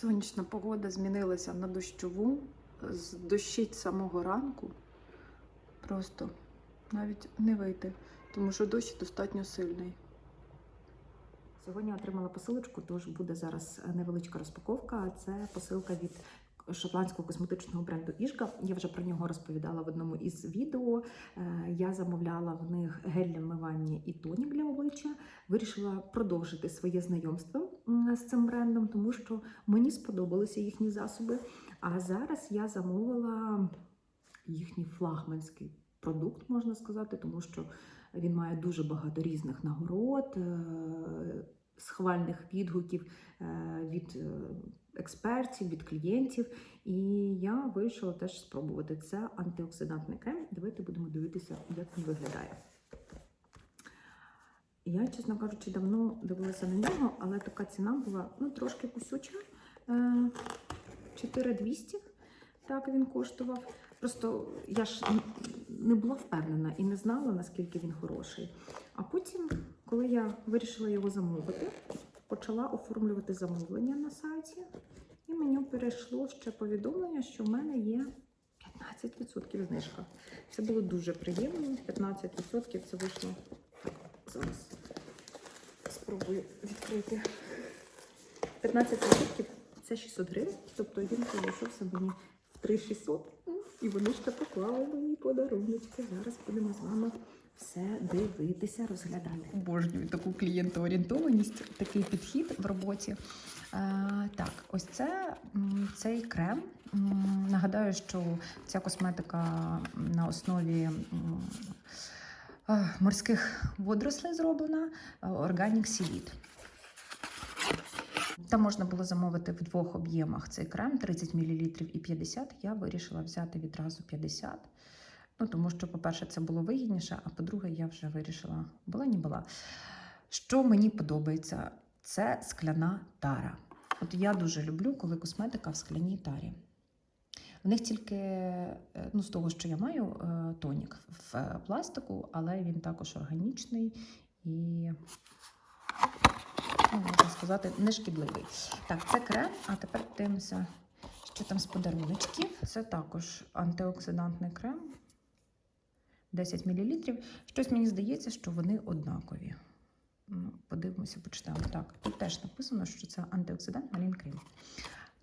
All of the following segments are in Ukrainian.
Сонячна погода змінилася на дощову. З дощить самого ранку. Просто навіть не вийти, тому що дощ достатньо сильний. Сьогодні отримала посилочку, тож буде зараз невеличка розпаковка. Це посилка від шотландського косметичного бренду Іжка. Я вже про нього розповідала в одному із відео. Е, Я замовляла в них гель для вмивання і тонік для обличчя. Вирішила продовжити своє знайомство з цим брендом, тому що мені сподобалися їхні засоби. А зараз я замовила їхній флагманський продукт, можна сказати, тому що він має дуже багато різних нагород, е, схвальних відгуків е, від е, експертів, від клієнтів. І я вирішила теж спробувати. Це антиоксидантний крем. Давайте будемо дивитися, як він виглядає. Я, чесно кажучи, давно дивилася на нього, але така ціна була ну, трошки кусюча. Е, 4200 так він коштував. Просто я ж не була впевнена і не знала, наскільки він хороший. А потім, коли я вирішила його замовити, почала оформлювати замовлення на сайті, і мені перейшло ще повідомлення, що в мене є 15% знижка. Це було дуже приємно. 15% це вийшло зараз. Спробую відкрити. 15% це 600 гривень, тобто він залишився мені в 3600. І вони ще поклали мені подаруночки. Зараз будемо з вами все дивитися, розглядати. обожнюю таку клієнтоорієнтованість, такий підхід в роботі. Е, так, ось це цей крем. Нагадаю, що ця косметика на основі е, морських водорослей зроблена е, Organic Seaweed. Там можна було замовити в двох об'ємах цей крем 30 мл і 50 Я вирішила взяти відразу 50 Ну, тому що, по-перше, це було вигідніше, а по-друге, я вже вирішила, була не була. Що мені подобається, це скляна тара. От я дуже люблю, коли косметика в скляній тарі. В них тільки, е, ну, з того, що я маю, е, тонік в е, пластику, але він також органічний і, ну, можна сказати, не шкідливий. Так, це крем, а тепер дивимося, що там з подаруночків. Це також антиоксидантний крем. 10 мл. Щось мені здається, що вони однакові. Ну, Подивимося, почитаємо. Так, тут теж написано, що це антиоксидант Cream.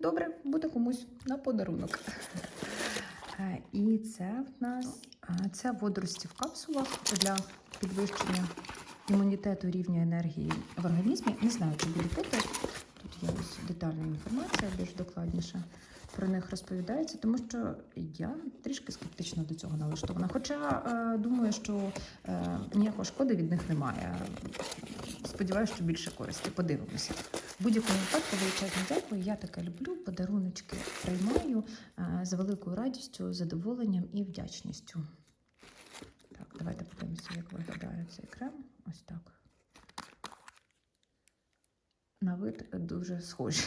Добре, буде комусь на подарунок. Е, І це в нас е, це водорості в капсулах для підвищення імунітету рівня енергії в організмі. Не знаю, чи буду пити. Тут є ось детальна інформація, більш докладніше про них розповідається, тому що я трішки скептично до цього налаштована. Хоча е, думаю, що е, ніякої шкоди від них немає. Сподіваюся, що більше користі. Подивимося. В будь-якому випадку величезне дякую. Я таке люблю. Подаруночки приймаю е, з великою радістю, задоволенням і вдячністю. Так, давайте подивимося, як виглядає цей крем. Ось так. На вид дуже схожі.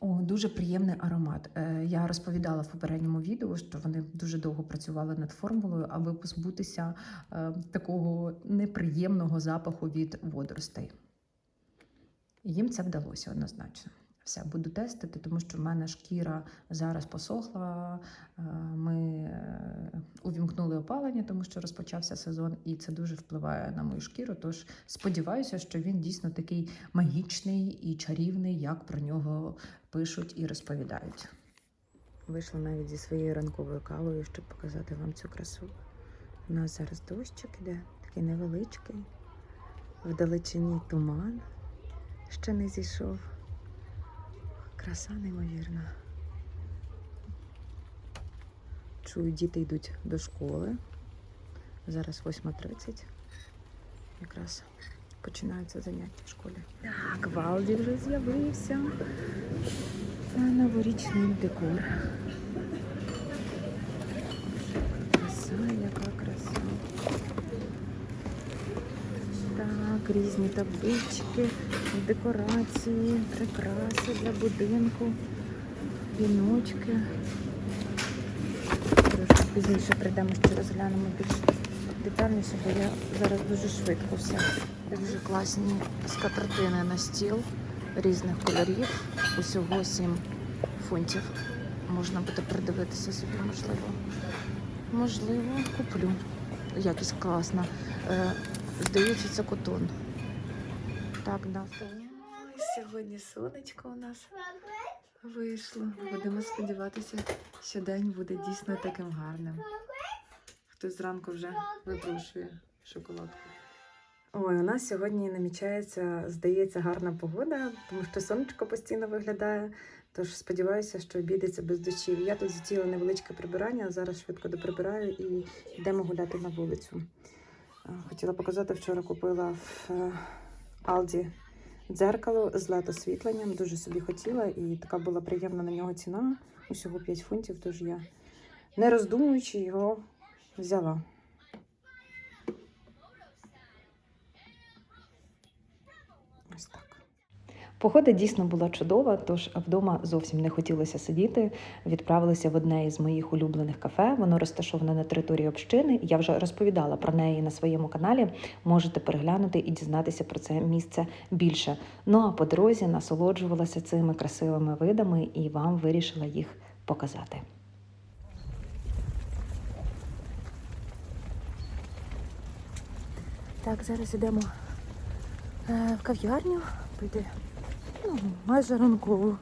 О, дуже приємний аромат. Е, Я розповідала в попередньому відео, що вони дуже довго працювали над формулою, аби позбутися е, такого неприємного запаху від водоростей. Їм це вдалося однозначно. Все, буду тестити, тому що в мене шкіра зараз посохла. е, Ми е, увімкнули опалення, тому що розпочався сезон, і це дуже впливає на мою шкіру. Тож сподіваюся, що він дійсно такий магічний і чарівний, як про нього пишуть і розповідають. Вийшла навіть зі своєю ранковою кавою, щоб показати вам цю красу. У нас зараз дощик іде, такий невеличкий. Вдалечині туман ще не зійшов. Краса неймовірна. Чую, діти йдуть до школи. Зараз 8.30. Якраз починаються заняття в школі. Так, Валді вже з'явився. Це новорічний декор. Краса, яка краса. Так, різні таблички, декорації, прикраси для будинку, віночки. Трошки пізніше прийдемо, ще розглянемо більш детальніше, бо я зараз дуже швидко все. Дуже класні скатертини на стіл. різних кольорів. Усього 7 фунтів. Можна буде придивитися собі, можливо. Можливо, куплю. Якість класна. Здається, це котон. Так, да. Ой, сьогодні сонечко у нас вийшло. Будемо сподіватися, що день буде дійсно таким гарним. Хтось зранку вже випрошує шоколадку. Ой, у нас сьогодні намічається, здається, гарна погода, тому що сонечко постійно виглядає. Тож сподіваюся, що обійдеться без дощів. Я тут затіяла невеличке прибирання, зараз швидко доприбираю і йдемо гуляти на вулицю. Хотіла показати, вчора купила в е, Алді дзеркало з летосвітленням. освітленням. Дуже собі хотіла, і така була приємна на нього ціна. Усього 5 фунтів, тож я, не роздумуючи, його взяла. Погода дійсно була чудова, тож вдома зовсім не хотілося сидіти. Відправилися в одне із моїх улюблених кафе. Воно розташоване на території общини. Я вже розповідала про неї на своєму каналі. Можете переглянути і дізнатися про це місце більше. Ну а по дорозі насолоджувалася цими красивими видами і вам вирішила їх показати. Так, зараз йдемо е, в кав'ярню пити майже ранкову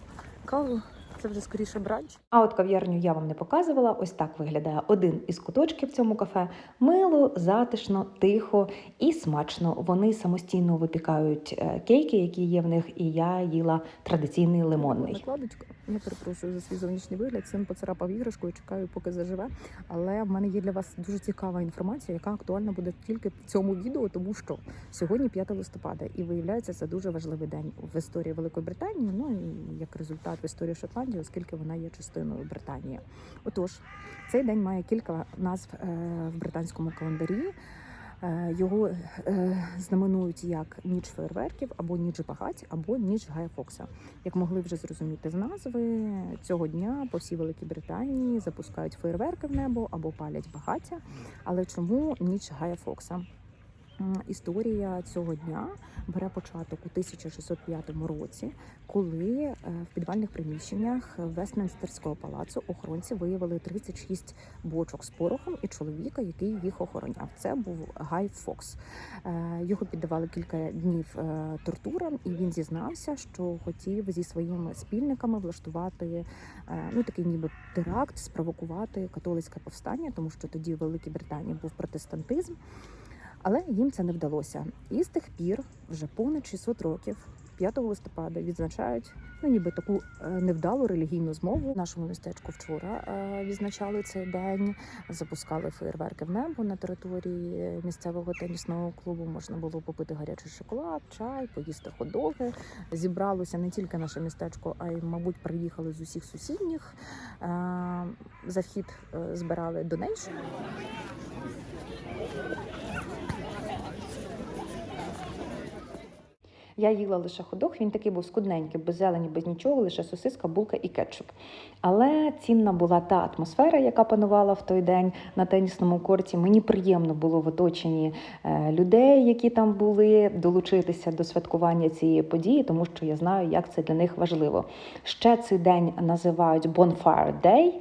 каву. Це вже скоріше бранч. А от кав'ярню я вам не показувала. Ось так виглядає один із куточків в цьому кафе. Мило, затишно, тихо і смачно. Вони самостійно випікають е, кейки, які є в них, і я їла традиційний лимонний. Накладочку. Я перепрошую за свій зовнішній вигляд. Син поцарапав іграшку і чекаю, поки заживе. Але в мене є для вас дуже цікава інформація, яка актуальна буде тільки в цьому відео, тому що сьогодні 5 листопада, і виявляється, це дуже важливий день в історії Великої Британії. Ну і як результат в історії Шотландії, оскільки вона є частиною Британії. Отож, цей день має кілька назв е, в британському календарі. Е, Його е, знаменують як ніч фейерверків, або ніч багать, або ніч Гая Фокса. Як могли вже зрозуміти з назви, цього дня по всій Великій Британії запускають фейерверки в небо або палять багаття. Але чому ніч Гая Фокса? Історія цього дня бере початок у 1605 році, коли е, в підвальних приміщеннях Вестмінстерського палацу охоронці виявили 36 бочок з порохом і чоловіка, який їх охороняв. Це був Гай Фокс. Е, Його піддавали кілька днів е, тортурам, і він зізнався, що хотів зі своїми спільниками влаштувати ну такий ніби теракт, спровокувати католицьке повстання, тому що тоді в Великій Британії був протестантизм. Але їм це не вдалося. І з тих пір, вже понад 600 років, 5 листопада відзначають ну ніби таку е, невдалу релігійну змову. В нашому містечку вчора е, відзначали цей день, запускали феєрверки в небо на території місцевого тенісного клубу. Можна було попити гарячий шоколад, чай, поїсти ходоги. Зібралося не тільки наше містечко, а й, мабуть, приїхали з усіх сусідніх. Е, За вхід е, збирали донейшн. Я їла лише ходок, він такий був скудненький, без зелені, без нічого, лише сосиска, булка і кетчуп. Але цінна була та атмосфера, яка панувала в той день на тенісному корті. Мені приємно було в оточенні е, людей, які там були, долучитися до святкування цієї події, тому що я знаю, як це для них важливо. Ще цей день називають Bonfire Day.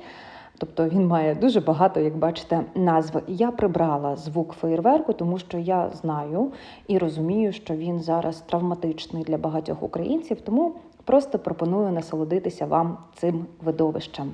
Тобто він має дуже багато, як бачите, назв. Я прибрала звук феєрверку, тому що я знаю і розумію, що він зараз травматичний для багатьох українців, тому просто пропоную насолодитися вам цим видовищем.